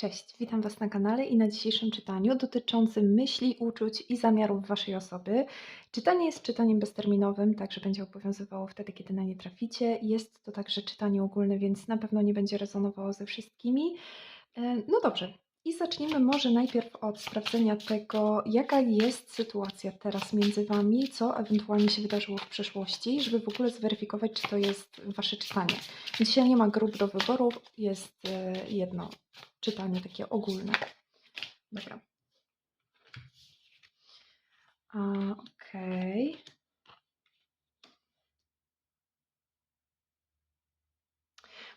Cześć, witam Was na kanale i na dzisiejszym czytaniu dotyczącym myśli, uczuć i zamiarów Waszej osoby. Czytanie jest czytaniem bezterminowym, także będzie obowiązywało wtedy, kiedy na nie traficie. Jest to także czytanie ogólne, więc na pewno nie będzie rezonowało ze wszystkimi. E, No dobrze, i zacznijmy może najpierw od sprawdzenia tego, jaka jest sytuacja teraz między Wami, co ewentualnie się wydarzyło w przeszłości, żeby w ogóle zweryfikować, czy to jest Wasze czytanie. Dzisiaj nie ma grup do wyboru, jest e, jedno czytanie takie ogólne. Dobra. Okej.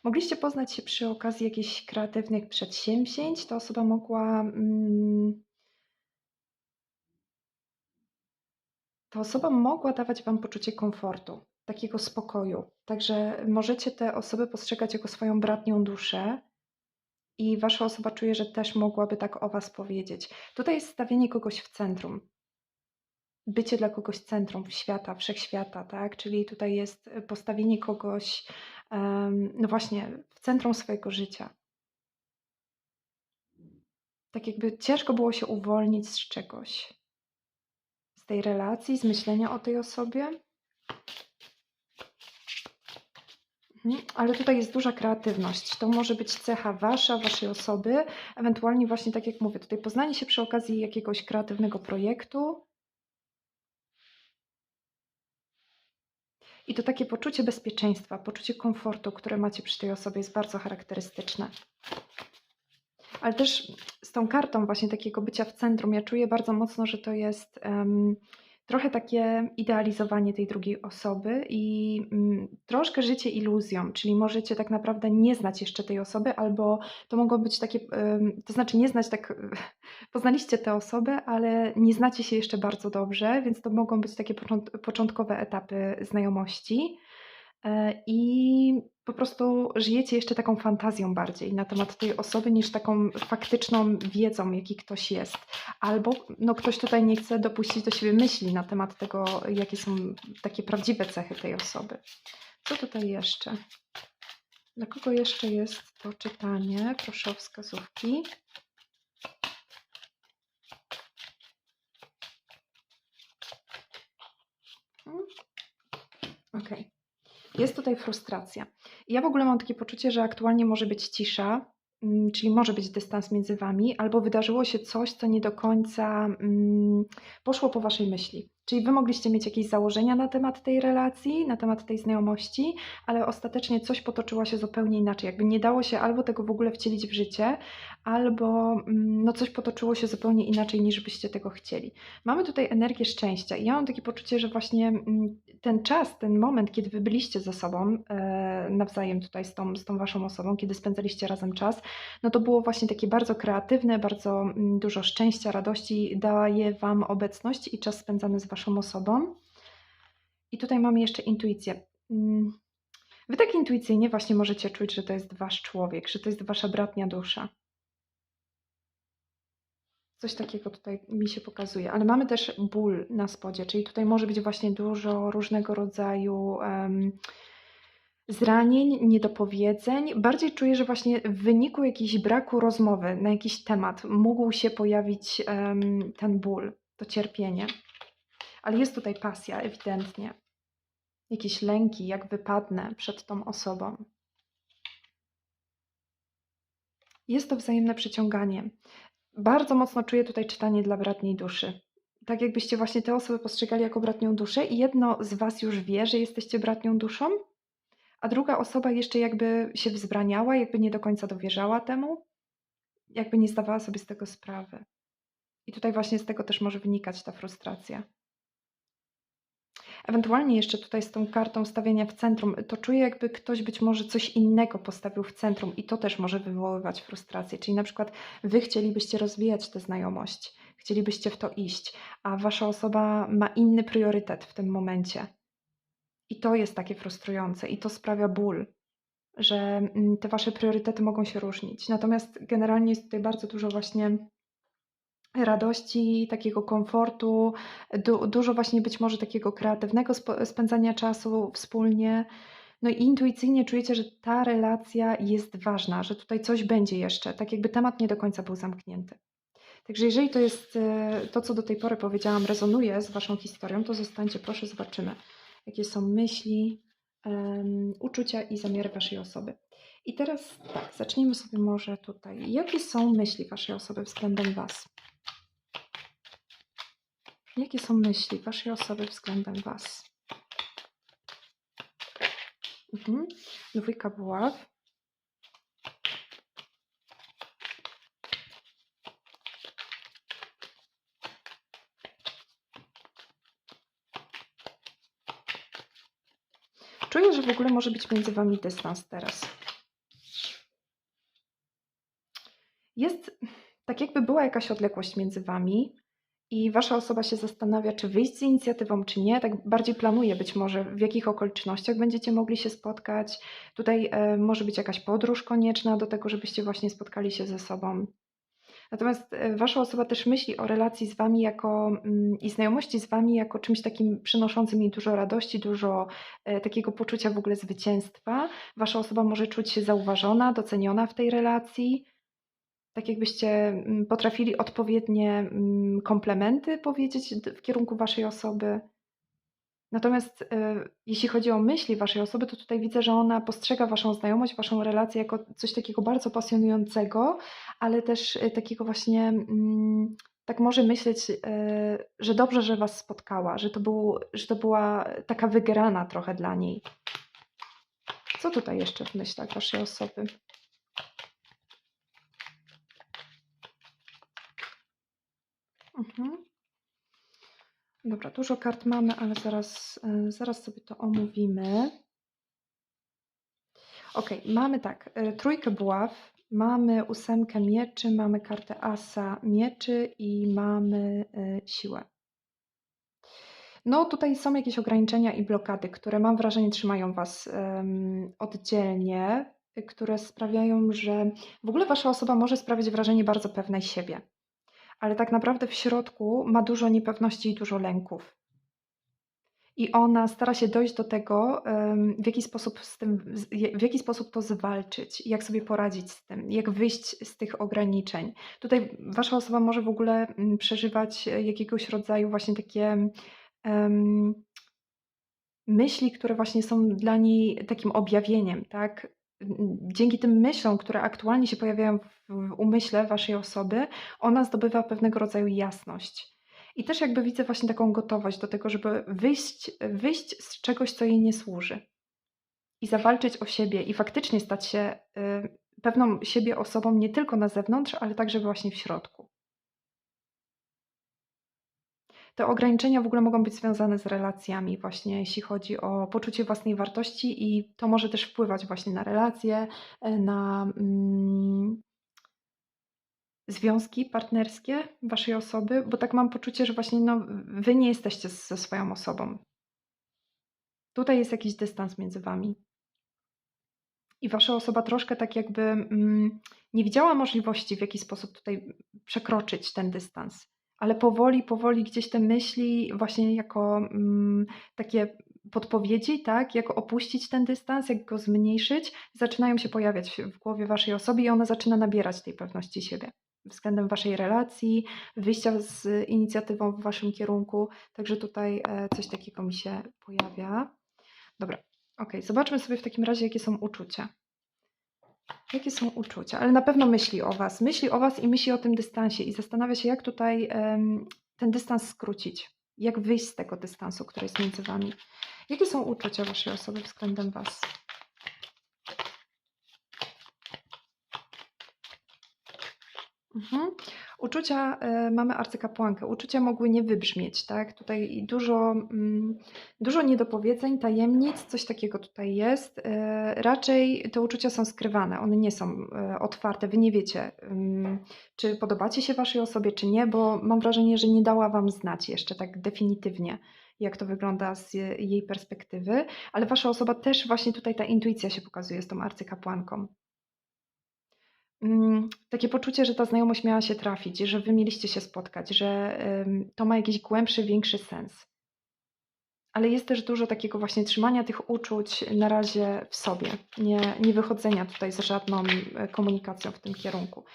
Mogliście poznać się przy okazji jakichś kreatywnych przedsięwzięć. Ta osoba mogła. Mm, ta osoba mogła dawać Wam poczucie komfortu, takiego spokoju. Także możecie te osoby postrzegać jako swoją bratnią duszę i Wasza osoba czuje, że też mogłaby tak o Was powiedzieć. Tutaj jest stawienie kogoś w centrum. Bycie dla kogoś centrum świata, wszechświata, tak? Czyli tutaj jest postawienie kogoś, no właśnie, w centrum swojego życia. Tak jakby ciężko było się uwolnić z czegoś, z tej relacji, z myślenia o tej osobie. Mhm, Ale tutaj jest duża kreatywność. To może być cecha wasza, waszej osoby, ewentualnie właśnie tak jak mówię, tutaj poznanie się przy okazji jakiegoś kreatywnego projektu. I to takie poczucie bezpieczeństwa, poczucie komfortu, które macie przy tej osobie jest bardzo charakterystyczne. Ale też z tą kartą właśnie takiego bycia w centrum, ja czuję bardzo mocno, że to jest em, trochę takie idealizowanie tej drugiej osoby i mm, troszkę życie iluzją, czyli możecie tak naprawdę nie znać jeszcze tej osoby, albo to mogą być takie, to znaczy nie znać tak, poznaliście tę osobę, ale nie znacie się jeszcze bardzo dobrze, więc to mogą być takie począt- początkowe etapy znajomości. E, I po prostu żyjecie jeszcze taką fantazją bardziej na temat tej osoby niż taką faktyczną wiedzą, jaki ktoś jest. Albo no, ktoś tutaj nie chce dopuścić do siebie myśli na temat tego, jakie są takie prawdziwe cechy tej osoby. Co tutaj jeszcze? Dla kogo jeszcze jest to czytanie? Proszę o wskazówki. Mm, Okej. Jest tutaj frustracja. Ja w ogóle mam takie poczucie, że aktualnie może być cisza, mm, czyli może być dystans między wami, albo wydarzyło się coś, co nie do końca mm, poszło po waszej myśli. Czyli wy mogliście mieć jakieś założenia na temat tej relacji, na temat tej znajomości, ale ostatecznie coś potoczyło się zupełnie inaczej. Jakby nie dało się albo tego w ogóle wcielić w życie, albo mm, no coś potoczyło się zupełnie inaczej niż byście tego chcieli. Mamy tutaj energię szczęścia i ja mam takie poczucie, że właśnie mm, ten czas, ten moment, kiedy wy byliście ze sobą e, nawzajem tutaj z tą, z tą waszą osobą, kiedy spędzaliście razem czas, no to było właśnie takie bardzo kreatywne, bardzo mm, dużo szczęścia, radości daje wam obecność i czas spędzany z waszą osobą. I tutaj mamy jeszcze intuicję. Mm, Wy tak intuicyjnie właśnie możecie czuć, że to jest wasz człowiek, że to jest wasza bratnia dusza. Coś takiego tutaj mi się pokazuje, ale mamy też ból na spodzie, czyli tutaj może być właśnie dużo różnego rodzaju em, zranień, niedopowiedzeń. Bardziej czuję, że właśnie w wyniku jakiegoś braku rozmowy na jakiś temat mógł się pojawić em, ten ból, to cierpienie. Ale jest tutaj pasja, ewidentnie. Jakieś lęki, jak wypadnę przed tą osobą. Jest to wzajemne przyciąganie. Bardzo mocno czuję tutaj czytanie dla bratniej duszy. Tak jakbyście właśnie te osoby postrzegali jako bratnią duszę i jedno z was już wie, że jesteście bratnią duszą, a druga osoba jeszcze jakby się wzbraniała, jakby nie do końca dowierzała temu, jakby nie zdawała sobie z tego sprawy. I tutaj właśnie z tego też może wynikać ta frustracja. Ewentualnie jeszcze tutaj z tą kartą stawiania w centrum, to czuję jakby ktoś być może coś innego postawił w centrum i to też może wywoływać frustrację. Czyli na przykład wy chcielibyście rozwijać tę znajomość, chcielibyście w to iść, a wasza osoba ma inny priorytet w tym momencie. I to jest takie frustrujące i to sprawia ból, że mm, te wasze priorytety mogą się różnić. Natomiast generalnie jest tutaj bardzo dużo właśnie radości, takiego komfortu, du dużo właśnie być może takiego kreatywnego spędzania czasu wspólnie. No i intuicyjnie czujecie, że ta relacja jest ważna, że tutaj coś będzie jeszcze, tak jakby temat nie do końca był zamknięty. Także jeżeli to jest e, to, co do tej pory powiedziałam, rezonuje z Waszą historią, to zostańcie, proszę, zobaczymy, jakie są myśli, um, uczucia i zamiary Waszej osoby. I teraz tak, zacznijmy sobie może tutaj. Jakie są myśli Waszej osoby względem Was? Jakie są myśli Waszej osoby względem Was? Mhm. Dwójka buław. Czuję, że w ogóle może być między Wami dystans teraz. Jest tak, jakby była jakaś odległość między Wami i Wasza osoba się zastanawia, czy wyjść z inicjatywą, czy nie. Tak bardziej planuje być może, w jakich okolicznościach będziecie mogli się spotkać. Tutaj e, może być jakaś podróż konieczna do tego, żebyście właśnie spotkali się ze sobą. Natomiast e, wasza osoba też myśli o relacji z wami jako mm, i znajomości z wami jako czymś takim przynoszącym jej dużo radości, dużo e, takiego poczucia w ogóle zwycięstwa. Wasza osoba może czuć się zauważona, doceniona w tej relacji. Tak jakbyście mm, potrafili odpowiednie mm, komplementy powiedzieć w kierunku waszej osoby. Natomiast y, jeśli chodzi o myśli waszej osoby, to tutaj widzę, że ona postrzega waszą znajomość, waszą relację jako coś takiego bardzo pasjonującego, ale też y, takiego właśnie, mm, tak może myśleć, y, że dobrze, że was spotkała, że to, był, że to była taka wygrana trochę dla niej. Co tutaj jeszcze w myślach waszej osoby? Mhm. Dobra, dużo kart mamy, ale zaraz, e, zaraz sobie to omówimy. Ok, mamy tak, e, trójkę buław, mamy ósemkę mieczy, mamy kartę asa mieczy i mamy e, siłę. No tutaj są jakieś ograniczenia i blokady, które mam wrażenie trzymają Was um, oddzielnie, które sprawiają, że w ogóle Wasza osoba może sprawiać wrażenie bardzo pewnej siebie ale tak naprawdę w środku ma dużo niepewności i dużo lęków. I ona stara się dojść do tego, w jaki sposób z tym, w jaki sposób to zwalczyć, jak sobie poradzić z tym, jak wyjść z tych ograniczeń. Tutaj wasza osoba może w ogóle mm, przeżywać jakiegoś rodzaju właśnie takie um, myśli, które właśnie są dla niej takim objawieniem, tak? Dzięki tym myślom, które aktualnie się pojawiają w umyśle waszej osoby, ona zdobywa pewnego rodzaju jasność. I też jakby widzę właśnie taką gotowość do tego, żeby wyjść, wyjść z czegoś, co jej nie służy. I zawalczyć o siebie i faktycznie stać się y, pewną siebie osobą nie tylko na zewnątrz, ale także właśnie w środku. Te ograniczenia w ogóle mogą być związane z relacjami, właśnie jeśli chodzi o poczucie własnej wartości, i to może też wpływać właśnie na relacje, e, na mm, związki partnerskie waszej osoby, bo tak mam poczucie, że właśnie no, wy nie jesteście ze swoją osobą. Tutaj jest jakiś dystans między wami. I wasza osoba troszkę tak jakby mm, nie widziała możliwości, w jaki sposób tutaj przekroczyć ten dystans ale powoli, powoli gdzieś te myśli właśnie jako mm, takie podpowiedzi, tak, jak opuścić ten dystans, jak go zmniejszyć, zaczynają się pojawiać w głowie waszej osoby i ona zaczyna nabierać tej pewności siebie względem waszej relacji, wyjścia z inicjatywą w waszym kierunku. Także tutaj e, coś takiego mi się pojawia. Dobra, ok, zobaczmy sobie w takim razie, jakie są uczucia. Jakie są uczucia? Ale na pewno myśli o Was. Myśli o Was i myśli o tym dystansie i zastanawia się, jak tutaj um, ten dystans skrócić. Jak wyjść z tego dystansu, który jest między Wami. Jakie są uczucia Waszej osoby względem Was? Mhm. Uczucia, e, mamy arcykapłankę, uczucia mogły nie wybrzmieć, tak? Tutaj dużo, mm, dużo niedopowiedzeń, tajemnic, coś takiego tutaj jest. E, raczej te uczucia są skrywane, one nie są e, otwarte, wy nie wiecie, mm, czy podobacie się waszej osobie, czy nie, bo mam wrażenie, że nie dała wam znać jeszcze tak definitywnie jak to wygląda z jej perspektywy, ale wasza osoba też właśnie tutaj ta intuicja się pokazuje z tą arcykapłanką. Mm, takie poczucie, że ta znajomość miała się trafić, że wy mieliście się spotkać, że to ma jakiś głębszy, większy sens. ale jest też dużo takiego właśnie trzymania tych uczuć na razie w sobie, nie, nie wychodzenia tutaj z żadną e, komunikacją w tym kierunku.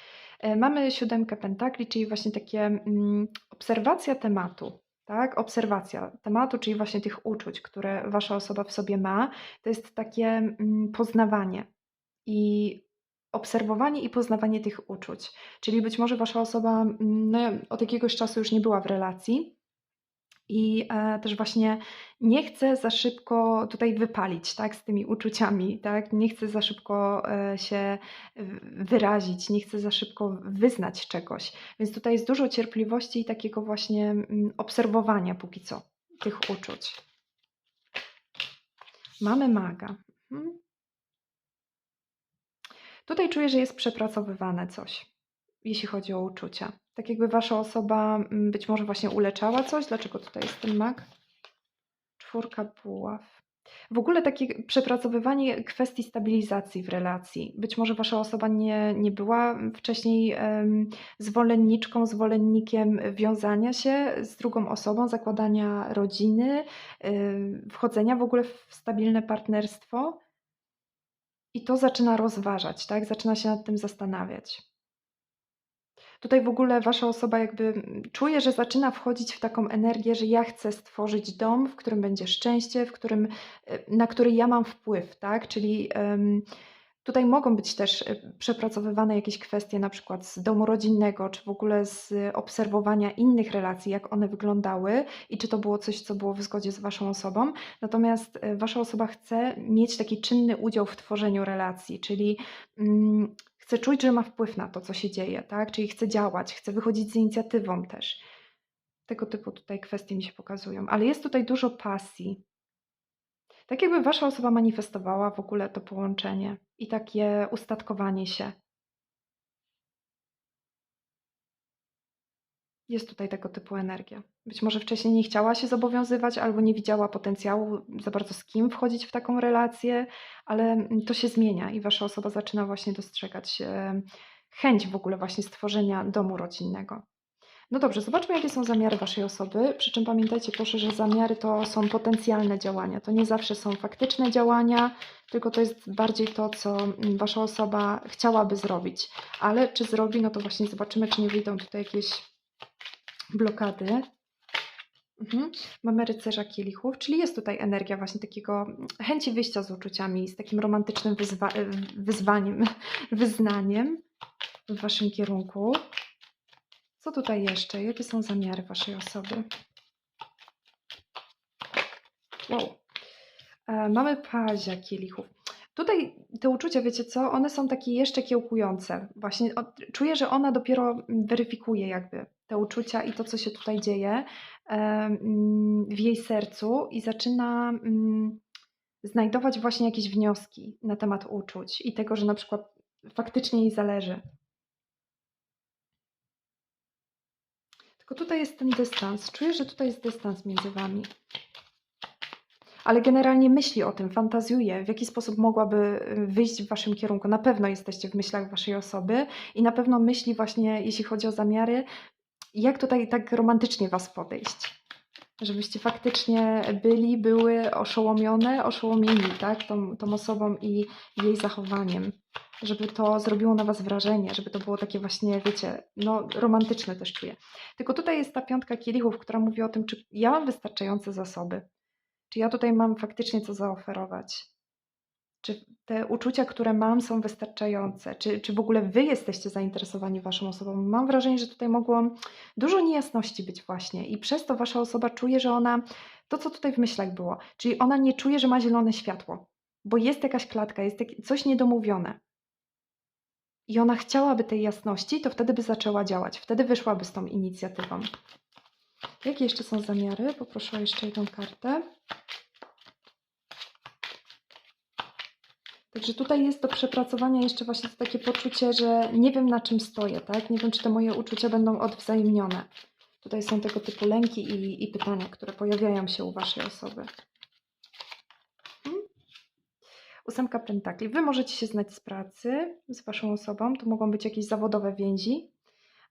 E, mamy siódemkę pentakli, czyli właśnie takie mm, obserwacja tematu, tak? Obserwacja tematu, czyli właśnie tych uczuć, które wasza osoba w sobie ma, to jest takie mm, poznawanie i obserwowanie i poznawanie tych uczuć. Czyli być może wasza osoba mm, no, od jakiegoś czasu już nie była w relacji, i e, też właśnie nie chcę za szybko tutaj wypalić, tak, z tymi uczuciami, tak, nie chcę za szybko e, się wyrazić, nie chcę za szybko wyznać czegoś. Więc tutaj jest dużo cierpliwości i takiego właśnie mm, obserwowania póki co tych uczuć. Mamy maga. Mhm. Tutaj czuję, że jest przepracowywane coś, jeśli chodzi o uczucia. Tak jakby wasza osoba mm, być może właśnie uleczała coś. Dlaczego tutaj jest ten mag? Czwórka buław. W ogóle takie przepracowywanie kwestii stabilizacji w relacji. Być może wasza osoba nie, nie była wcześniej um, zwolenniczką, zwolennikiem wiązania się z drugą osobą, zakładania rodziny, um, wchodzenia w ogóle w stabilne partnerstwo. I to zaczyna rozważać, tak? Zaczyna się nad tym zastanawiać. Tutaj w ogóle wasza osoba jakby mm, czuje, że zaczyna wchodzić w taką energię, że ja chcę stworzyć dom, w którym będzie szczęście, w którym, e, na który ja mam wpływ, tak? Czyli tutaj mogą być też e, przepracowywane jakieś kwestie na przykład z domu rodzinnego, czy w ogóle z obserwowania innych relacji, jak one wyglądały i czy to było coś, co było w zgodzie z waszą osobą. Natomiast e, wasza osoba chce mieć taki czynny udział w tworzeniu relacji, czyli um, chce czuć, że ma wpływ na to, co się dzieje, tak? Czyli chce działać, chce wychodzić z inicjatywą też. Tego typu tutaj kwestie mi się pokazują. Ale jest tutaj dużo pasji. Tak jakby wasza osoba manifestowała w ogóle to połączenie i takie ustatkowanie się. Jest tutaj tego typu energia. Być może wcześniej nie chciała się zobowiązywać albo nie widziała potencjału za bardzo z kim wchodzić w taką relację, ale to się zmienia i wasza osoba zaczyna właśnie dostrzegać chęć w ogóle właśnie stworzenia domu rodzinnego. No dobrze, zobaczmy, jakie są zamiary Waszej osoby. Przy czym pamiętajcie proszę, że zamiary to są potencjalne działania. To nie zawsze są faktyczne działania, tylko to jest bardziej to, co Wasza osoba chciałaby zrobić. Ale czy zrobi, no to właśnie zobaczymy, czy nie wyjdą tutaj jakieś blokady. Mhm. Mamy rycerza kielichów, czyli jest tutaj energia właśnie takiego chęci wyjścia z uczuciami, z takim romantycznym wyzwa wyzwaniem, wyznaniem w Waszym kierunku. Co tutaj jeszcze? Jakie są zamiary Waszej osoby? Wow. E, mamy pazia kielichów. Tutaj te uczucia, wiecie co, one są takie jeszcze kiełkujące. Właśnie czuję, że ona dopiero weryfikuje jakby te uczucia i to, co się tutaj dzieje mm, w jej sercu i zaczyna mm, znajdować właśnie jakieś wnioski na temat uczuć i tego, że na przykład faktycznie jej zależy. Tylko tutaj jest ten dystans. Czuję, że tutaj jest dystans między wami ale generalnie myśli o tym, fantazjuje, w jaki sposób mogłaby y, wyjść w waszym kierunku. Na pewno jesteście w myślach waszej osoby i na pewno myśli właśnie, jeśli chodzi o zamiary, jak tutaj tak romantycznie was podejść. Żebyście faktycznie byli, były oszołomione, oszołomieni, tak, tą, tą osobą i jej zachowaniem. Żeby to zrobiło na was wrażenie, żeby to było takie właśnie, wiecie, no romantyczne też czuję. Tylko tutaj jest ta piątka kielichów, która mówi o tym, czy ja mam wystarczające zasoby, czy ja tutaj mam faktycznie co zaoferować? Czy te uczucia, które mam, są wystarczające? Czy, czy w ogóle wy jesteście zainteresowani waszą osobą? Mam wrażenie, że tutaj mogło dużo niejasności być właśnie, i przez to wasza osoba czuje, że ona, to co tutaj w myślach było, czyli ona nie czuje, że ma zielone światło, bo jest jakaś klatka, jest coś niedomówione. I ona chciałaby tej jasności, to wtedy by zaczęła działać, wtedy wyszłaby z tą inicjatywą. Jakie jeszcze są zamiary? Poproszę o jeszcze jedną kartę. Także tutaj jest do przepracowania jeszcze właśnie to takie poczucie, że nie wiem na czym stoję, tak? Nie wiem, czy te moje uczucia będą odwzajemnione. Tutaj są tego typu lęki i, i pytania, które pojawiają się u Waszej osoby. Ósemka pentakli. Wy możecie się znać z pracy z Waszą osobą. To mogą być jakieś zawodowe więzi.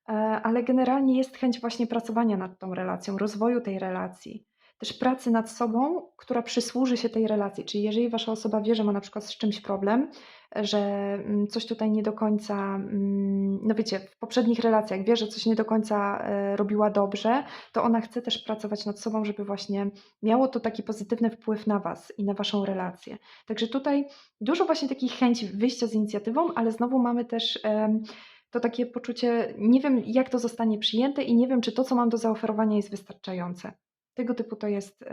E, ale generalnie jest chęć właśnie pracowania nad tą relacją, rozwoju tej relacji. Też pracy nad sobą, która przysłuży się tej relacji. Czyli jeżeli wasza osoba wie, że ma na przykład z czymś problem, że mm, coś tutaj nie do końca, mm, no wiecie, w poprzednich relacjach wie, że coś nie do końca e, robiła dobrze, to ona chce też pracować nad sobą, żeby właśnie miało to taki pozytywny wpływ na was i na waszą relację. Także tutaj dużo właśnie takich chęci wyjścia z inicjatywą, ale znowu mamy też to takie poczucie, nie wiem jak to zostanie przyjęte i nie wiem, czy to, co mam do zaoferowania jest wystarczające. Tego typu to jest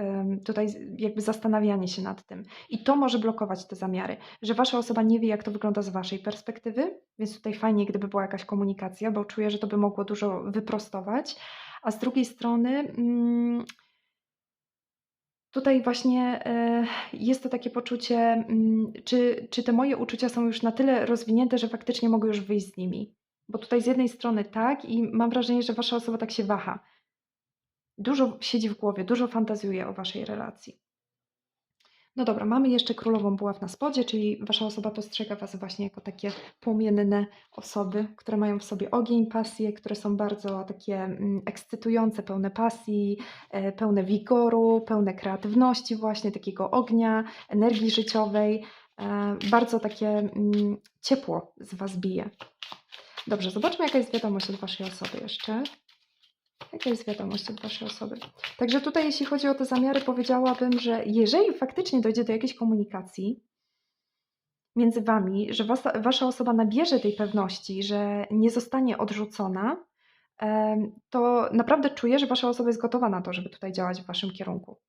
tutaj jakby zastanawianie się nad tym. I to może blokować te zamiary, że wasza osoba nie wie, jak to wygląda z waszej perspektywy, więc tutaj fajnie, gdyby była jakaś komunikacja, bo czuję, że to by mogło dużo wyprostować. A z drugiej strony, mm, Tutaj właśnie e, jest to takie poczucie, mm, czy, czy te moje uczucia są już na tyle rozwinięte, że faktycznie mogę już wyjść z nimi. Bo tutaj z jednej strony tak i mam wrażenie, że wasza osoba tak się waha. Dużo siedzi w głowie, dużo fantazjuje o waszej relacji. No dobra, mamy jeszcze królową buław na spodzie, czyli wasza osoba postrzega was właśnie jako takie płomienne osoby, które mają w sobie ogień, pasję, które są bardzo takie mm, ekscytujące, pełne pasji, e, pełne wigoru, pełne kreatywności właśnie, takiego ognia, energii życiowej. E, Bardzo takie mm, ciepło z was bije. Dobrze, zobaczmy jaka jest wiadomość od waszej osoby jeszcze. Jaka jest wiadomość od Waszej osoby? Także tutaj, jeśli chodzi o te zamiary, powiedziałabym, że jeżeli faktycznie dojdzie do jakiejś komunikacji między Wami, że wasza, wasza osoba nabierze tej pewności, że nie zostanie odrzucona, to naprawdę czuję, że Wasza osoba jest gotowa na to, żeby tutaj działać w Waszym kierunku.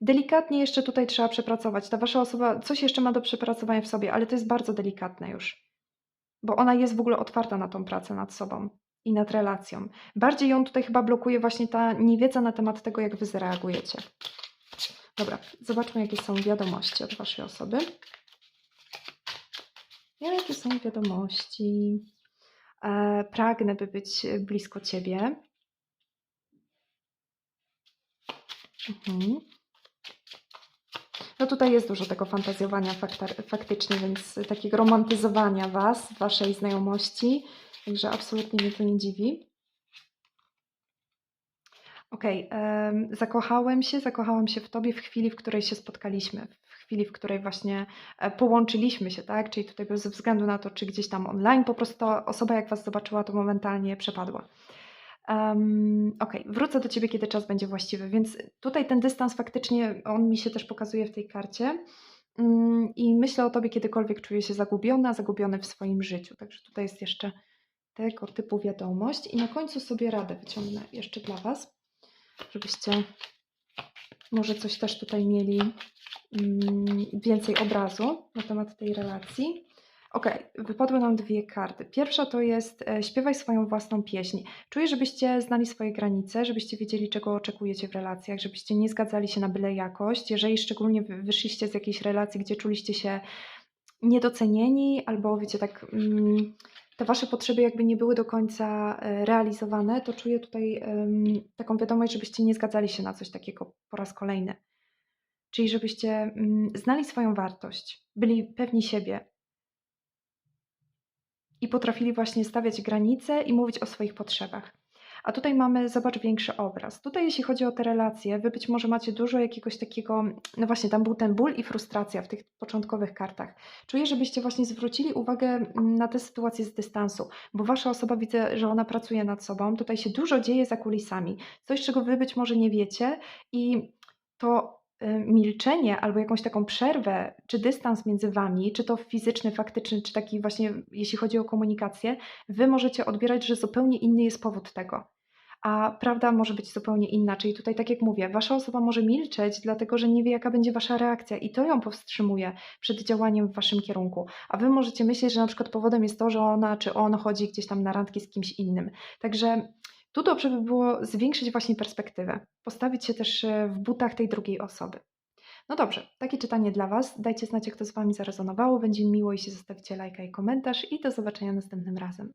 Delikatnie jeszcze tutaj trzeba przepracować. Ta Wasza osoba coś jeszcze ma do przepracowania w sobie, ale to jest bardzo delikatne już bo ona jest w ogóle otwarta na tą pracę nad sobą i nad relacją. Bardziej ją tutaj chyba blokuje właśnie ta niewiedza na temat tego, jak wy zareagujecie. Dobra, zobaczmy, jakie są wiadomości od waszej osoby. Jakie są wiadomości? E, pragnę, by być blisko ciebie. Mhm. No tutaj jest dużo tego fantazjowania faktycznie, więc takiego romantyzowania Was, Waszej znajomości, także absolutnie mnie to nie dziwi. Okej, em, zakochałem się, zakochałam się w Tobie w chwili, w której się spotkaliśmy, w chwili, w której właśnie e, połączyliśmy się, tak? Czyli tutaj bez względu na to, czy gdzieś tam online, po prostu osoba jak Was zobaczyła, to momentalnie przepadła. Um, Okej, wrócę do Ciebie, kiedy czas będzie właściwy, więc tutaj ten dystans faktycznie, on mi się też pokazuje w tej karcie Mm, i myślę o Tobie, kiedykolwiek czuję się zagubiona, zagubiony w swoim życiu. Także tutaj jest jeszcze tego typu wiadomość i na końcu sobie radę wyciągnę jeszcze dla Was, żebyście może coś też tutaj mieli mm, więcej obrazu na temat tej relacji. Ok, wypadły nam dwie karty. Pierwsza to jest e, śpiewaj swoją własną pieśń. Czuję, żebyście znali swoje granice, żebyście wiedzieli, czego oczekujecie w relacjach, żebyście nie zgadzali się na byle jakość. Jeżeli szczególnie wy- wyszliście z jakiejś relacji, gdzie czuliście się niedocenieni, albo wiecie, tak mm, te wasze potrzeby jakby nie były do końca e, realizowane, to czuję tutaj taką wiadomość, żebyście nie zgadzali się na coś takiego po raz kolejny. Czyli żebyście mm, znali swoją wartość, byli pewni siebie, i potrafili właśnie stawiać granice i mówić o swoich potrzebach. A tutaj mamy, zobacz, większy obraz. Tutaj, jeśli chodzi o te relacje, wy być może macie dużo jakiegoś takiego, no właśnie, tam był ten ból i frustracja w tych początkowych kartach. Czuję, żebyście właśnie zwrócili uwagę mm, na tę sytuację z dystansu, bo wasza osoba widzę, że ona pracuje nad sobą. Tutaj się dużo dzieje za kulisami. Coś, czego wy być może nie wiecie i to milczenie albo jakąś taką przerwę, czy dystans między wami, czy to fizyczny, faktyczny, czy taki właśnie, jeśli chodzi o komunikację, wy możecie odbierać, że zupełnie inny jest powód tego. A prawda może być zupełnie inna. Czyli tutaj, tak jak mówię, wasza osoba może milczeć, dlatego że nie wie, jaka będzie wasza reakcja, i to ją powstrzymuje przed działaniem w waszym kierunku. A wy możecie myśleć, że na przykład powodem jest to, że ona czy on chodzi gdzieś tam na randki z kimś innym. Także tu dobrze by było zwiększyć właśnie perspektywę, postawić się też e, w butach tej drugiej osoby. No dobrze, takie czytanie dla Was. Dajcie znać, jak to z Wami zarezonowało. Będzie mi miło, jeśli zostawicie lajka i komentarz. I do zobaczenia następnym razem.